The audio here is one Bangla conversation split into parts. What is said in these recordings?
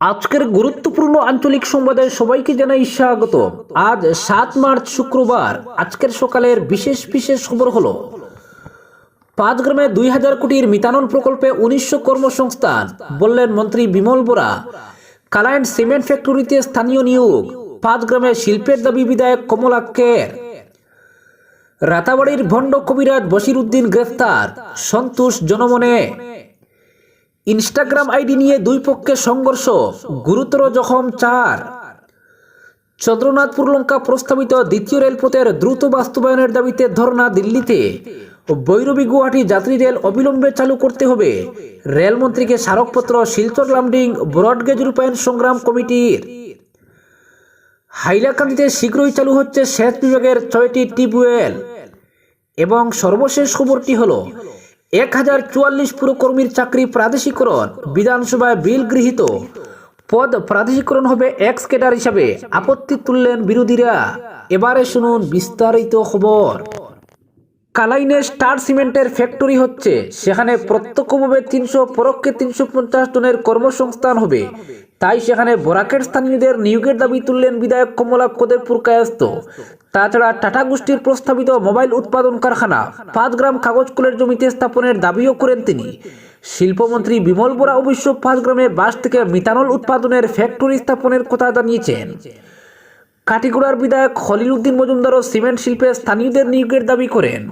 আজকের গুরুত্বপূর্ণ আঞ্চলিক সংবাদে সবাইকে জানাই স্বাগত। আজ সাত মার্চ শুক্রবার, আজকের সকালের বিশেষ বিশেষ খবর হলো পাঁচ গ্রামে দুই হাজার কোটির মিতানল প্রকল্পে উনিশশো কর্মসংস্থান, বললেন মন্ত্রী বিমল বোরা। কালাইন সিমেন্ট ফ্যাক্টরিতে স্থানীয় নিয়োগ পাঁচ গ্রামে শিল্পের দাবি বিধায়ক কমলাক্ষের রাতাবাড়ির ভণ্ড কবিরাজ বশির উদ্দিন গ্রেফতার, সন্তোষ জনমনে। ইনস্টাগ্রাম আইডি নিয়ে দুই পক্ষে সংঘর্ষ, গুরুতর জখম চার। চন্দ্রনাথপুর লঙ্কা প্রস্তাবিত দ্বিতীয় রেলপথের দ্রুত বাস্তবায়নের দাবিতে ধর্ণা দিল্লিতে। বৈরবী গুয়াহাটি যাত্রী রেল অবিলম্বে চালু করতে হবে। রেলমন্ত্রীকে স্মারকপত্র, শিলচর লামডিং, ব্রডগেজ রূপায়ণ সংগ্রাম কমিটির। হাইলাকান্দিতে শীঘ্রই চালু হচ্ছে সেচ বিভাগের ছয়টি টিউবওয়েল। এবং সর্বশেষ খবরটি হলো এক হাজার চুয়াল্লিশ পুরকর্মীর চাকরি প্রাদেশিকরণ। বিধানসভায় বিল গৃহীত। পদ প্রাদেশিকরণ হবে এক্স ক্যাডার হিসাবে। আপত্তি তুললেন বিরোধীরা। এবারে শুনুন বিস্তারিত খবর। কালাইনে স্টার সিমেন্টের ফ্যাক্টরি হচ্ছে। সেখানে প্রত্যক্ষভাবে তিনশো, পরোক্ষে তিনশো পঞ্চাশ জনের কর্মসংস্থান হবে। তাই সেখানে বরাকের স্থানীয়দের নিয়োগের দাবি তুললেন বিধায়ক কমলা কোদেবপুর কায়স্ত তাছাড়া টাটা গোষ্ঠীর প্রস্তাবিত মোবাইল উৎপাদন কারখানা পাঁচ গ্রাম কাগজ কুলের জমিতে স্থাপনের দাবিও করেন তিনি। শিল্পমন্ত্রী বিমল বোরা অবশ্য পাঁচ গ্রামে বাস থেকে মিথানল উৎপাদনের ফ্যাক্টরি স্থাপনের কথা জানিয়েছেন। কাটিগুড়ার বিধায়ক খলিল উদ্দিন মজুমদারও সিমেন্ট শিল্পে স্থানীয়দের নিয়োগের দাবি করেন।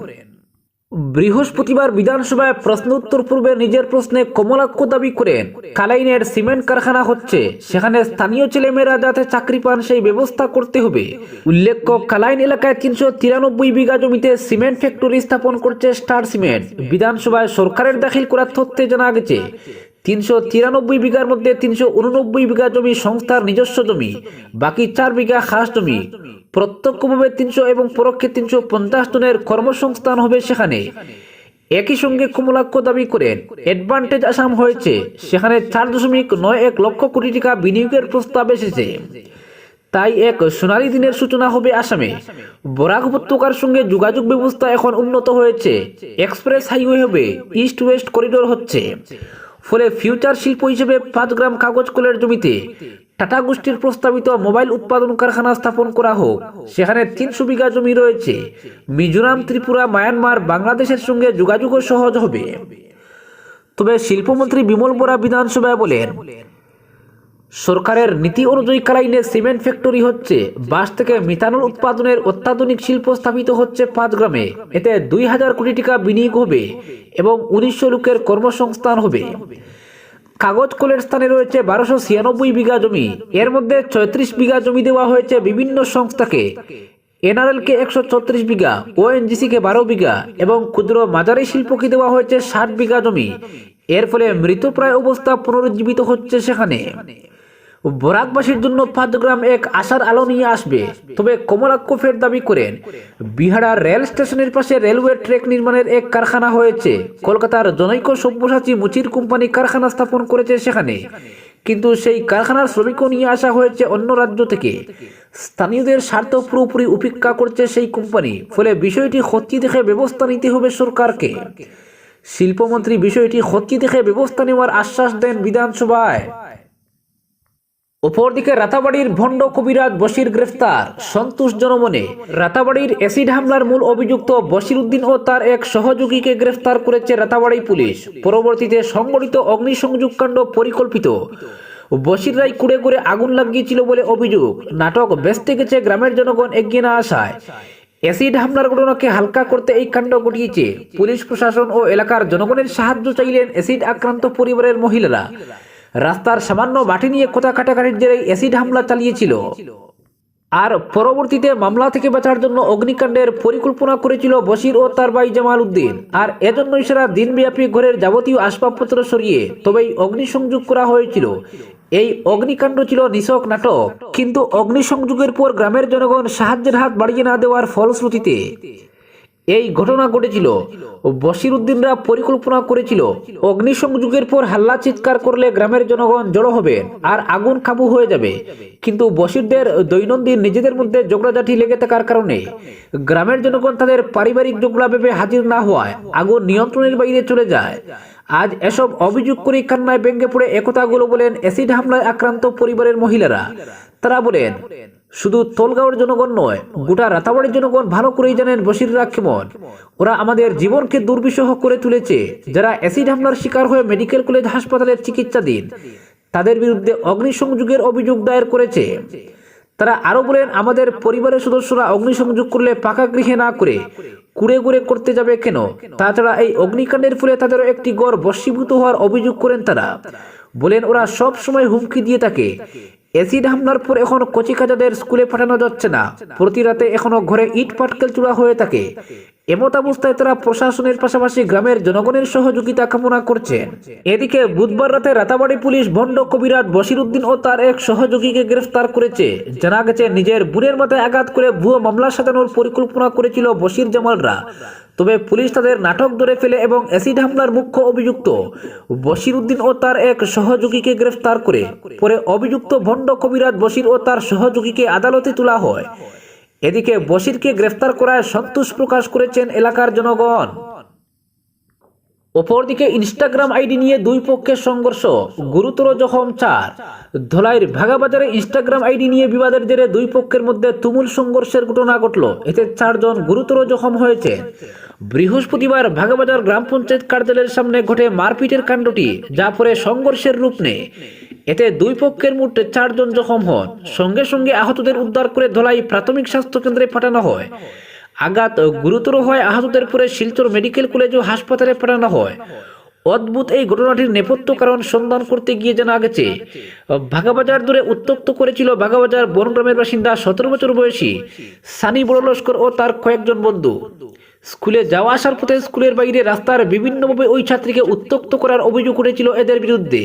বৃহস্পতিবার বিধানসভায় প্রশ্ন উত্তর পূর্বে নিজের প্রশ্নে কমলাক্ষ দাবি করেন। কালাইনের সিমেন্ট কারখানা হচ্ছে, সেখানে স্থানীয় ছেলেমেয়েরা যাতে চাকরি পান সেই ব্যবস্থা করতে হবে। উল্লেখ্য, কালাইন এলাকায় তিনশো তিরানব্বই বিঘা জমিতে সিমেন্ট ফ্যাক্টরি স্থাপন করছে স্টার সিমেন্ট। বিধানসভায় সরকারের দাখিল করার তথ্যে জানা গেছে তিনশো তিরানব্বই বিঘার মধ্যে তিনশো উননব্বই বিঘা জমি সংস্থার নিজস্ব জমি, বাকি চার বিঘা খাস জমি। প্রত্যক্ষভাবে তিনশো এবং পরোক্ষে তিনশো পঞ্চাশ জনের কর্মসংস্থান হবে সেখানে। একই সঙ্গে কমলাক্ষ দাবি করেন অ্যাডভান্টেজ আসাম হয়েছে, সেখানে চার দশমিক নয় এক লক্ষ কোটি টাকা বিনিয়োগের প্রস্তাব এসেছে। তাই এক সোনালী দিনের সূচনা হবে আসামে। বরাক উপত্যকার সঙ্গে যোগাযোগ ব্যবস্থা এখন উন্নত হয়েছে। এক্সপ্রেস হাইওয়ে হবে, ইস্ট ওয়েস্ট করিডোর হচ্ছে। ফলে ফিউচার শিল্প হিসেবে পাঁচ গ্রাম কাগজ কলের জমিতে টাটা গোষ্ঠীর প্রস্তাবিত মোবাইল উৎপাদন কারখানা স্থাপন করা হোক। সেখানে তিনশো বিঘা জমি রয়েছে। মিজোরাম, ত্রিপুরা, মায়ানমার, বাংলাদেশের সঙ্গে যোগাযোগও সহজ হবে। তবে শিল্পমন্ত্রী বিমল বোরা বিধানসভায় বলেন সরকারের নীতি অনুযায়ী কালাইনে সিমেন্ট ফ্যাক্টরি হচ্ছে, বাঁশ থেকে মিথানল উৎপাদনের অত্যাধুনিক শিল্প স্থাপিত হচ্ছে পাঁচ গ্রামে। এতে দুই হাজার কোটি টাকা বিনিয়োগ হবে এবং উনিশশো লোকের কর্মসংস্থান হবে। কাগজ কলের স্থানে রয়েছে বারোশো ছিয়ানব্বই বিঘা জমি। এর মধ্যে ছয়ত্রিশ বিঘা জমি দেওয়া হয়েছে বিভিন্ন সংস্থাকে। এনআরএল কে একশো ছত্রিশ বিঘা ওএনজিসি কে বারো বিঘা এবং ক্ষুদ্র মাঝারি শিল্পকে দেওয়া হয়েছে ষাট বিঘা জমি। এর ফলে মৃতপ্রায় অবস্থা পুনরুজ্জীবিত হচ্ছে সেখানে। বরাকবাসীর জন্য পাঁচ গ্রাম এক আশার আলো নিয়ে আসবে। তবে কমলাক্ষ ফের দাবি করেন বিহারার রেল স্টেশনের পাশে রেলওয়ে ট্রেক নির্মাণের এক কারখানা হয়েছে। কলকাতার জনৈক সব্যসাচী মুচির কোম্পানি কারখানা স্থাপন করেছে সেখানে। কিন্তু সেই কারখানার শ্রমিকও নিয়ে আসা হয়েছে অন্য রাজ্য থেকে। স্থানীয়দের স্বার্থ পুরোপুরি উপেক্ষা করছে সেই কোম্পানি, ফলে বিষয়টি খতিয়ে দেখে ব্যবস্থা নিতে হবে সরকারকে। শিল্পমন্ত্রী বিষয়টি খতিয়ে দেখে ব্যবস্থা নেওয়ার আশ্বাস দেন বিধানসভায়। অপরদিকে রাতাবাড়ির ভণ্ড কবিরাজ বশির গ্রেফতার। সন্তোষ জনমনে। রাতাবাড়ির অ্যাসিড হামলার মূল অভিযুক্ত বশির উদ্দিন ও তার এক সহযোগীকে গ্রেফতার করেছে রাতাবাড়ি পুলিশ। পরবর্তীতে সংগঠিত অগ্নিসংযোগ কাণ্ড পরিকল্পিত। বশির রায় কুড়ে করে আগুন লাগিয়েছিল বলে অভিযোগ। নাটক বেসতে গেছে, গ্রামের জনগণ এগিয়ে না আসায়। অ্যাসিড হামলার ঘটনাকে হালকা করতে এই কাণ্ড ঘটিয়েছে। পুলিশ প্রশাসন ও এলাকার জনগণের সাহায্য চাইলেন অ্যাসিড আক্রান্ত পরিবারের মহিলারা। রাস্তার সামান্য মাটি নিয়ে কোথা কাটাকাটির জেরে অ্যাসিড হামলা চালিয়েছিল। আর পরবর্তীতে মামলা থেকে বাঁচার জন্য অগ্নিকাণ্ডের পরিকল্পনা করেছিল বশির ও তার ভাই জামাল উদ্দিন। আর এজন্যই সারা দিনব্যাপী ঘরের যাবতীয় আসবাবপত্র সরিয়ে তবেই অগ্নিসংযোগ করা হয়েছিল। এই অগ্নিকাণ্ড ছিল নিছক নাটক। কিন্তু অগ্নিসংযোগের পর গ্রামের জনগণ সাহায্যের হাত বাড়িয়ে না দেওয়ার ফলশ্রুতিতে এই ঘটনা ঘটেছিল। বশির উদ্দিনরা পরিকল্পনা করেছিল, অগ্নিসংযোগের পর হাল্লা চিৎকার করলে গ্রামের জনগণ জড়ো হবে আর আগুন কাবু হয়ে যাবে। কিন্তু বশিরদের দৈনন্দিন নিজেদের মধ্যে ঝগড়াঝাটি লেগে থাকার কারণে গ্রামের জনগণ তাদের পারিবারিক ঝগড়া ভেবে হাজির না হওয়ায় আগুন নিয়ন্ত্রণের বাইরে চলে যায়। আজ এসব অভিযোগ করে কান্নায় ব্যঙ্গে পড়ে একতাগুলো বলেন অ্যাসিড হামলায় আক্রান্ত পরিবারের মহিলারা। তারা বলেন শুধু তোলগাঁওয়ের জনগণ নয়, গোটা রাতাবাড়ির জনগণ ভালো করেই জানেন বসিররা কেমন। ওরা আমাদের জীবনকে দুর্বিষহ করে তুলেছে, যারা অ্যাসিড হামলার শিকার হয়ে মেডিকেল কলেজ হাসপাতালের চিকিৎসাধীন, তাদের বিরুদ্ধে অগ্নিসংযোগের অভিযোগ দায়ের করেছে। তারা আরও বলেন, আমাদের পরিবারের সদস্যরা অগ্নিসংযোগ করলে পাকা গৃহে না করে কুড়ে কুড়ে করতে যাবে কেন? তাছাড়া এই অগ্নিকাণ্ডের ফলে তাদের একটি গড় বশীভূত হওয়ার অভিযোগ করেন তারা। বলেন, ওরা সব সময় হুমকি দিয়ে থাকে। অ্যাসিড হামলার পর এখন কচিকাজাদের স্কুলে পাঠানো যাচ্ছে না। প্রতি রাতে এখনও ঘরে ইট পাটকেল চূড়া হয়ে থাকে। এমত অবস্থায় তারা প্রশাসনের পাশাপাশি গ্রামের জনগণের সহযোগিতা কামনা করছেন এদিকে বুধবার রাতে রাতাবাড়ি পুলিশ ভণ্ড কবিরাজ বশির উদ্দিন ও তার এক সহযোগীকে গ্রেফতার করেছে। জানা গেছে, নিজের বুনের মাথায় আঘাত করে ভুয়ো মামলা সাজানোর পরিকল্পনা করেছিল বশির জামালরা। তবে পুলিশ তাদের নাটক ধরে ফেলে এবং অ্যাসিড হামলার মুখ্য অভিযুক্ত বশির উদ্দিন ও তার এক সহযোগীকে গ্রেফতার করে। পরে অভিযুক্ত ভণ্ড কবিরাজ বশির ও তার সহযোগীকে আদালতে তোলা হয়। এদিকে বশিরকে গ্রেফতার করায় সন্তোষ প্রকাশ করেছেন এলাকার জনগণ। অপরদিকে ইনস্টাগ্রাম আইডি নিয়ে দুই পক্ষের সংঘর্ষ, গুরুতর জখম চার। ধলাইয়ের ভাগাবাজারে ইনস্টাগ্রাম আইডি নিয়ে বিবাদের জেরে দুই পক্ষের মধ্যে তুমুল সংঘর্ষের ঘটনা ঘটল। এতে চারজন গুরুতর জখম হয়েছে। বৃহস্পতিবার ভাগাবাজার গ্রাম পঞ্চায়েত কার্যালয়ের সামনে ঘটে মারপিটের কাণ্ডটি, যা পরে সংঘর্ষের রূপ নেয়। এতে দুই পক্ষের মোট চারজন জখম হন। সঙ্গে সঙ্গে আহতদের উদ্ধার করে ধলাই প্রাথমিক স্বাস্থ্য কেন্দ্রে পাঠানো হয়। আঘাত গুরুতর হয় আহতদের পরে শিলচর মেডিকেল কলেজ ও হাসপাতালে পাঠানো হয়। অদ্ভুত এই ঘটনাটির নেপথ্য কারণ সন্ধান করতে গিয়ে জানা গেছে, ভাগাবাজার দূরে উত্তক্ত করেছিল ভাগাবাজার বনগ্রামের বাসিন্দা সতেরো বছর বয়সী সানি বড় লস্কর ও তার কয়েকজন বন্ধু। স্কুলে যাওয়া আসার পথে স্কুলের বাইরে রাস্তার বিভিন্নভাবে ওই ছাত্রীকে উত্তক্ত করার অভিযোগ উঠেছিল এদের বিরুদ্ধে।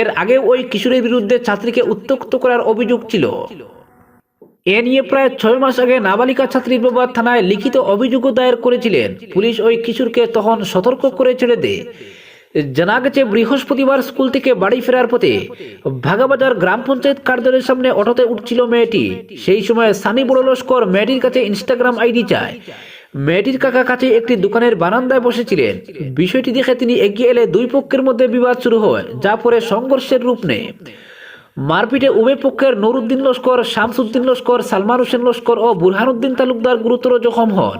এর আগে ওই কিশোরের বিরুদ্ধে ছাত্রীকে উত্তক্ত করার অভিযোগ ছিল। এ নিয়ে প্রায় ছয় মাস আগে নাবালিকা ছাত্রীর বাবা থানায় লিখিত অভিযোগও দায়ের করেছিলেন। পুলিশ ওই কিশোরকে তখন সতর্ক করে ছেড়ে দেয়। জানা গেছে, বৃহস্পতিবার স্কুল থেকে বাড়ি ফেরার পথে ভাগাবাজার গ্রাম পঞ্চায়েত কার্যালয়ের সামনে অটোতে উঠছিল মেয়েটি। সেই সময় সানি বড় লস্কর মেয়েটির কাছে ইনস্টাগ্রাম আইডি চায়। মেয়েটির কাকা কাছে একটি দোকানের বারান্দায় বসেছিলেন। বিষয়টি দেখে তিনি এগিয়ে এলে দুই পক্ষের মধ্যে বিবাদ শুরু হয়, যা পরে সংঘর্ষের রূপ নেয়। মারপিটে উভয় পক্ষের নুরুদ্দিন লস্কর, শামসুদ্দিন লস্কর, সালমান হোসেন লস্কর ও বুরহানুদ্দিন তালুকদার গুরুতর জখম হন।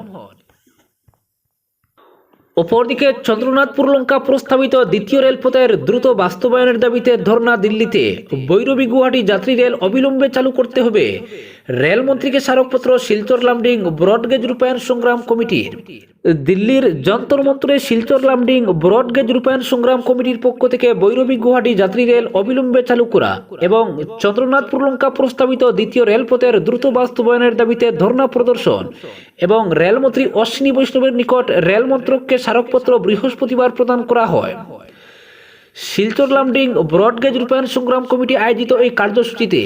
অপরদিকে চন্দ্রনাথপুর লঙ্কা প্রস্তাবিত দ্বিতীয় রেলপথের দ্রুত বাস্তবায়নের দাবিতে ধর্না দিল্লিতে। বৈরবী গুয়াহাটি যাত্রী রেল অবিলম্বে চালু করতে হবে। রেলমন্ত্রীকে স্মারকপত্র, শিলচর লামডিং, ব্রডগেজ রূপায়ণ সংগ্রাম কমিটির। দিল্লির যন্তর মন্ত্রে শিলচর লামডিং, ব্রডগেজ রূপায়ণ সংগ্রাম কমিটির পক্ষ থেকে বৈরবী গুয়াহাটি যাত্রী রেল অবিলম্বে চালু করা এবং চন্দ্রনাথপুর লঙ্কা প্রস্তাবিত দ্বিতীয় রেলপথের দ্রুত বাস্তবায়নের দাবিতে ধর্ণা প্রদর্শন এবং রেলমন্ত্রী অশ্বিনী বৈষ্ণবের নিকট রেল মন্ত্রককে স্মারকপত্র বৃহস্পতিবার প্রদান করা হয়। শিলচর লামডিং ব্রডগেজ রূপায়ণ সংগ্রাম কমিটি আয়োজিত এই কার্যসূচিতে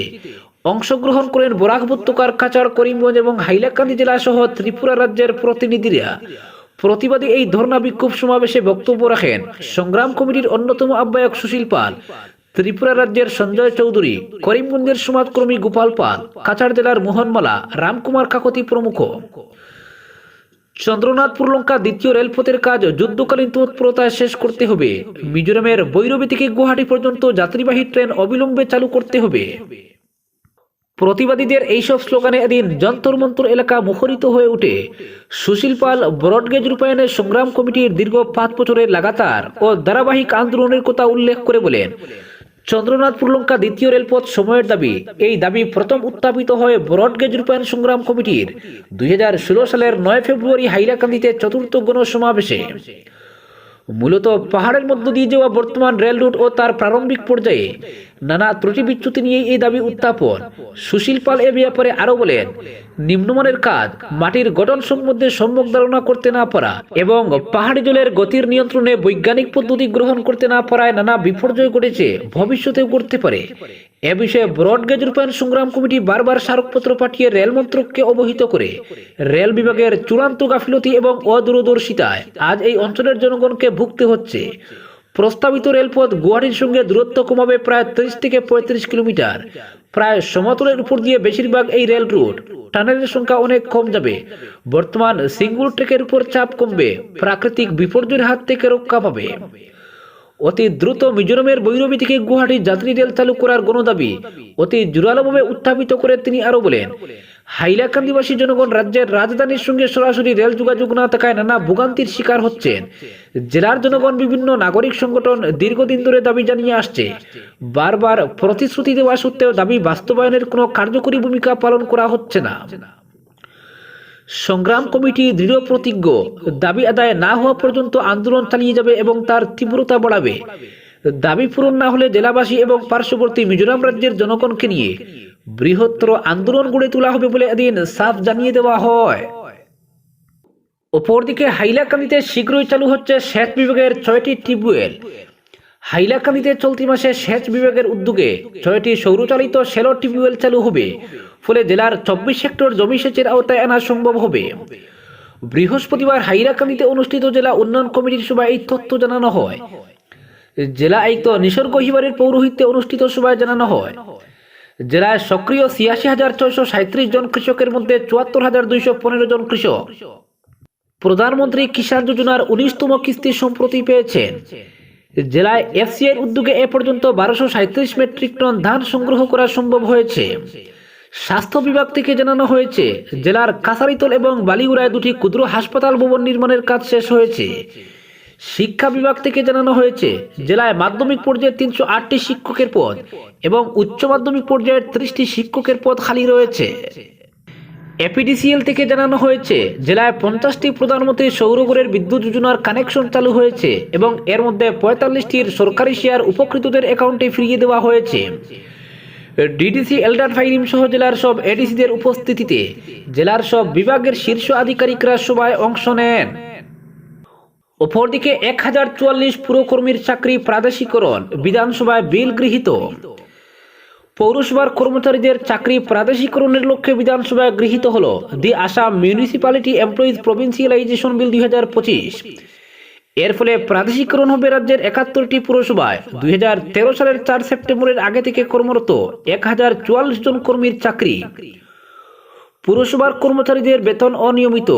অংশগ্রহণ করেন বরাক উপত্যকার কাচার করিমগঞ্জ এবং হাইলাকান্দি জেলা সহ ত্রিপুরা রাজ্যের প্রতিনিধিরা। প্রতিবাদী এই ধর্ণা বিক্ষোভ সমাবেশে বক্তব্য রাখেন সংগ্রাম কমিটির অন্যতম আহ্বায়ক সুশীল পাল, ত্রিপুরা রাজ্যের সঞ্জয় চৌধুরী, করিমগঞ্জের সমাজকর্মী গোপাল পাল, কাছাড় জেলার মোহনমালা, রামকুমার কাকতি প্রমুখ। চন্দ্রনাথপুর লঙ্কা দ্বিতীয় রেলপথের কাজ যুদ্ধকালীন তৎপরতায় শেষ করতে হবে। মিজোরামের বৈরবী থেকে গুয়াহাটি পর্যন্ত যাত্রীবাহী ট্রেন অবিলম্বে চালু করতে হবে। প্রতিবাদীদের এইসব স্লোগানে এদিন যন্তর মন্তর এলাকা মুখরিত হয়ে ওঠে। সুশীল পাল, ব্রডগেজ রূপায়ণের সংগ্রাম কমিটির দীর্ঘ পাঁচ বছরের লাগাতার ও ধারাবাহিক আন্দোলনের কথা উল্লেখ করে বলেন চন্দ্রনাথপুর লঙ্কা দ্বিতীয় রেলপথ সময়ের দাবি। এই দাবি প্রথম উত্থাপিত হয় ব্রডগেজ রূপায়ণ সংগ্রাম কমিটির দুই হাজার ষোলো সালের নয় ফেব্রুয়ারি হাইলাকান্দিতে চতুর্থ গণসমাবেশে। মূলত পাহাড়ের মধ্য দিয়ে যাওয়া বর্তমান রেল রুট ও তার প্রারম্ভিক পর্যায়ে নানা ত্রুটি বিচ্যুতি নিয়ে এই দাবি উত্থাপন। সুশীল পাল এ ব্যাপারে আরও বলেন, নিম্নমানের কাজ মাটির গঠন সম্বন্ধে সম্যক ধারণা করতে না পারা এবং পাহাড়ি জলের গতির নিয়ন্ত্রণে বৈজ্ঞানিক পদ্ধতি গ্রহণ করতে না পারায় নানা বিপর্যয় ঘটেছে, ভবিষ্যতেও ঘটতে পারে। এ বিষয়ে ব্রডগেজ রূপায়ণ সংগ্রাম কমিটি বারবার স্মারকপত্র পাঠিয়ে রেল মন্ত্রককে অবহিত করে। রেল বিভাগের চূড়ান্ত গাফিলতি এবং অদূরদর্শিতায় আজ এই অঞ্চলের জনগণকে ভুগতে হচ্ছে। প্রস্তাবিত রেলপথ গুয়াহাটির সঙ্গে দূরত্ব কমাবে প্রায় ত্রিশ থেকে পঁয়ত্রিশ কিলোমিটার। প্রায় সমতলের উপর দিয়ে বেশিরভাগ এই রেল রুট। টানেলের সংখ্যা অনেক কম যাবে। বর্তমান সিঙ্গুল ট্রেকের উপর চাপ কমবে। প্রাকৃতিক বিপর্যয়ের হাত থেকে রক্ষা পাবে। অতি দ্রুত মিজোরামের বৈরবী থেকে গুয়াহাটি যাত্রী রেল চালু করার গণদাবি অতি জোরালোভাবে উত্থাপিত করে তিনি আরও বলেন। হাইলাকান্দিবাসী জনগণ রাজ্যের রাজধানীর সঙ্গে সরাসরি রেল যোগাযোগ না থাকায় নানা ভোগান্তির শিকার হচ্ছেন। জেলার জনগণ বিভিন্ন নাগরিক সংগঠন দীর্ঘদিন ধরে দাবি জানিয়ে আসছে। বারবার প্রতিশ্রুতি দেওয়া সত্ত্বেও দাবি বাস্তবায়নের কোনো কার্যকরী ভূমিকা পালন করা হচ্ছে না। সংগ্রাম কমিটি দৃঢ় প্রতিজ্ঞ। দাবি আদায় না হওয়া পর্যন্ত আন্দোলন চালিয়ে যাবে এবং তার তীব্রতা বাড়াবে। দাবি পূরণ না হলে জেলাবাসী এবং পার্শ্ববর্তী মিজোরাম রাজ্যের জনগণকে নিয়ে বৃহত্তর আন্দোলন গড়ে তোলা হবে বলে এদিন সাফ জানিয়ে দেওয়া হয়। অপরদিকে হাইলাকান্দিতে শীঘ্রই চালু হচ্ছে সেচ বিভাগের ছয়টি টিউবওয়েল। হাইলাকান্দিতে চলতি মাসে সেচ বিভাগের উদ্যোগে ছয়টি সৌরচালিত সেলো টিউবওয়েল চালু হবে। ফলে জেলার চব্বিশ হেক্টর জমি সেচের আওতায় আনা সম্ভব হবে। বৃহস্পতিবার হাইলাকান্দিতে অনুষ্ঠিত জেলা উন্নয়ন কমিটির সভায় এই তথ্য জানানো হয়। জেলা আয়ুক্ত নিসর্গ হিবারের পৌরোহিত্যে অনুষ্ঠিত সভায় জানানো হয়। জেলায় সক্রিয় ছিয়াশি হাজার ছয়শো সাঁত্রিশ জন কৃষকের মধ্যে চুয়াত্তর হাজার দুইশো পনেরো জন কৃষক। প্রধানমন্ত্রী কিষাণ যোজনার উনিশতম কিস্তি সম্প্রতি পেয়েছেন। জেলায় এফসিআই উদ্যোগে এ পর্যন্ত বারোশো সাঁত্রিশ মেট্রিক টন ধান সংগ্রহ করা সম্ভব হয়েছে। স্বাস্থ্য বিভাগ থেকে জানানো হয়েছে, জেলার কাসারিতল এবং বালিগুড়ায় দুটি ক্ষুদ্র হাসপাতাল ভবন নির্মাণের কাজ শেষ হয়েছে। শিক্ষা বিভাগ থেকে জানানো হয়েছে, জেলায় মাধ্যমিক পর্যায়ে তিনশো আটটি শিক্ষকের পদ এবং উচ্চ মাধ্যমিক পর্যায়ের ত্রিশটি শিক্ষকের পদ খালি রয়েছে। এপিডিসিএল থেকে জানানো হয়েছে, জেলায় পঞ্চাশটি প্রধানমন্ত্রী সৌরগড়ের বিদ্যুৎ যোজনার কানেকশন চালু হয়েছে এবং এর মধ্যে পঁয়তাল্লিশটির সরকারি শেয়ার উপকৃতদের অ্যাকাউন্টে ফিরিয়ে দেওয়া হয়েছে। ডিডিসি এল্ডার ফাইরিম সহ জেলার সব এডিসিদের উপস্থিতিতে জেলার সব বিভাগের শীর্ষ আধিকারিকরা সভায় অংশ নেন। অপরদিকে এক হাজার চুয়াল্লিশ পুরকর্মীর চাকরি প্রাদেশিকরণ বিধানসভায় বিল গৃহীত। পৌরসভার কর্মচারীদের চাকরি প্রাদেশিকরণের লক্ষ্যে বিধানসভায় গৃহীত হল the Assam municipality employees provincialisation bill দুই হাজার পঁচিশ। এর ফলে প্রাদেশিকরণ হবে রাজ্যের একাত্তরটি পুরসভায়। দুই হাজার তেরো সালের চার সেপ্টেম্বরের আগে থেকে কর্মরত এক হাজার চুয়াল্লিশ জন কর্মীর চাকরি। পুরসভার কর্মচারীদের বেতন অনিয়মিত।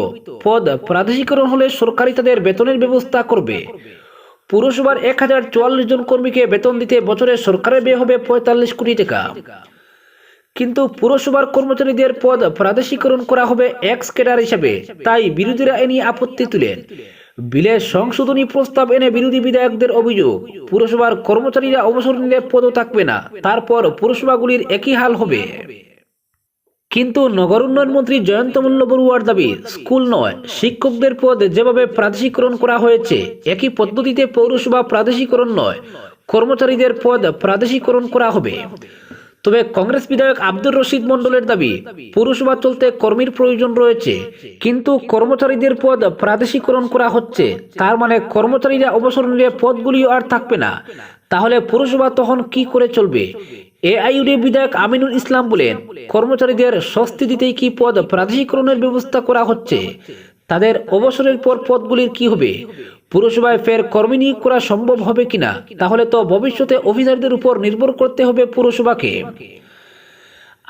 পদ প্রাদেশিকরণ হলে সরকারি তাদের বেতনের ব্যবস্থা করবে। পুরসভার এক হাজার চুয়াল্লিশ জন কর্মীকে বেতন দিতে বছরে সরকারের ব্যয় হবে পঁয়তাল্লিশ কোটি টাকা। কিন্তু পুরসভার কর্মচারীদের পদ প্রাদেশিকরণ করা হবে এক্স ক্যাডার হিসাবে। তাই বিরোধীরা এ নিয়ে আপত্তি তুলেন বিলে সংশোধনী প্রস্তাব এনে বিরোধী বিধায়কদের অভিযোগ, পুরসভার কর্মচারীরা অবসর নিলে পদও থাকবে না, তারপর পুরসভাগুলির একই হাল হবে। কিন্তু নগর উন্নয়ন মন্ত্রী জয়ন্ত মল্ল বড়ুয়ার দাবি, স্কুল নয়, শিক্ষকদের পদ যেভাবে প্রাদেশিকরণ করা হয়েছে, একই পদ্ধতিতে পৌরসভা প্রাদেশিকরণ নয়, কর্মচারীদের পদ প্রাদেশিকরণ করা হবে। তবে কংগ্রেস বিধায়ক আব্দুর রশিদ মন্ডলের দাবি পৌরসভা চলতে কর্মীর প্রয়োজন রয়েছে, কিন্তু কর্মচারীদের পদ প্রাদেশিকরণ করা হচ্ছে। তার মানে কর্মচারীরা অবসর নিলে পদগুলিও আর থাকবে না। তাহলে পুরসভা তখন কি করে চলবে? এআইইউডি বিধায়ক আমিনুল ইসলাম বলেন, কর্মচারীদের স্বস্তি দিতেই কি পদ প্রাদেশিকরণের ব্যবস্থা করা হচ্ছে? তাদের অবসরের পর পদগুলির কি হবে? পুরসভায় ফের কর্মী নিয়োগ করা সম্ভব হবে কিনা, তাহলে তো ভবিষ্যতে অফিসারদের উপর নির্ভর করতে হবে পুরসভাকে।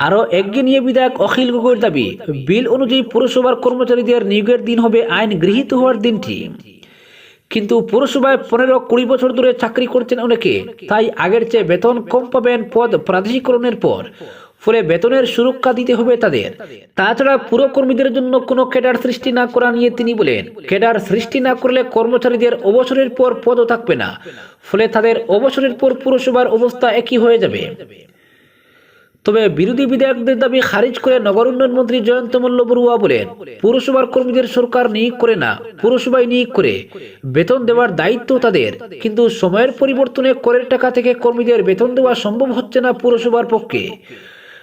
আরও একগে নিয়ে বিধায়ক অখিল গগৈর দাবি, বিল অনুযায়ী পুরসভার কর্মচারীদের নিয়োগের দিন হবে আইন গৃহীত হওয়ার দিনটি। কিন্তু পুরসভায় পনেরো কুড়ি বছর ধরে চাকরি করছেন অনেকে, তাই আগের চেয়ে বেতন কম পাবেন পদ প্রাদেশিকরণের পর। ফলে বেতনের সুরক্ষা দিতে হবে তাদের। তাছাড়া পুরো কর্মীদের জন্য কোনো ক্যাডার সৃষ্টি না করা নিয়ে তিনি বলেন, ক্যাডার সৃষ্টি না করলে কর্মচারীদের অবসরের পর পদও থাকবে না, ফলে তাদের অবসরের পর পুরসভার অবস্থা একই হয়ে যাবে। তবে বিরোধী বিধায়কদের দাবি খারিজ করে নগর উন্নয়ন মন্ত্রী জয়ন্ত মল্ল বড়ুয়া বলেন, পুরসভার কর্মীদের সরকার নিয়োগ করে না পুরসভায় নিয়োগ করে। বেতন দেওয়ার দায়িত্ব তাদের, কিন্তু সময়ের পরিবর্তনে করের টাকা থেকে কর্মীদের বেতন দেওয়া সম্ভব হচ্ছে না পুরসভার পক্ষে।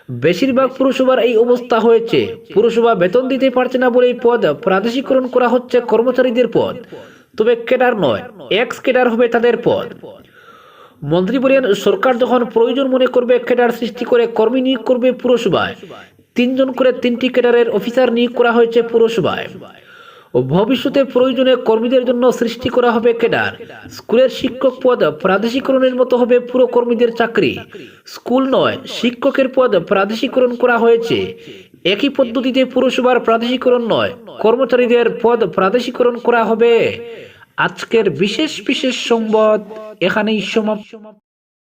বেশিরভাগ পুরসভার এই অবস্থা হয়েছে। পুরসভা বেতন দিতে পারছে না বলে এই পদ প্রাদেশিকরণ করা হচ্ছে কর্মচারীদের পদ। তবে কেডার নয়, এক্স কেডার হবে তাদের পদ। মন্ত্রী বলেন, সরকার যখন প্রয়োজন মনে করবে কেডার সৃষ্টি করে কর্মী নিয়োগ করবে পুরসভায়। তিনজন করে তিনটি কেডারের অফিসার নিয়োগ করা হয়েছে পুরসভায়। ও ভবিষ্যতে প্রয়োজনে কর্মীদের জন্য সৃষ্টি করা হবে ক্যাডার। স্কুলের শিক্ষক পদ প্রাদেশিকরণের মতো হবে পুরো কর্মীদের চাকরি। স্কুল নয়, শিক্ষকের পদ প্রাদেশিকরণ করা হয়েছে। একই পদ্ধতিতে পুরসভার প্রাদেশিকরণ নয়, কর্মচারীদের পদ প্রাদেশিকরণ করা হবে। আজকের বিশেষ বিশেষ সংবাদ এখানেই সমাপ্ত।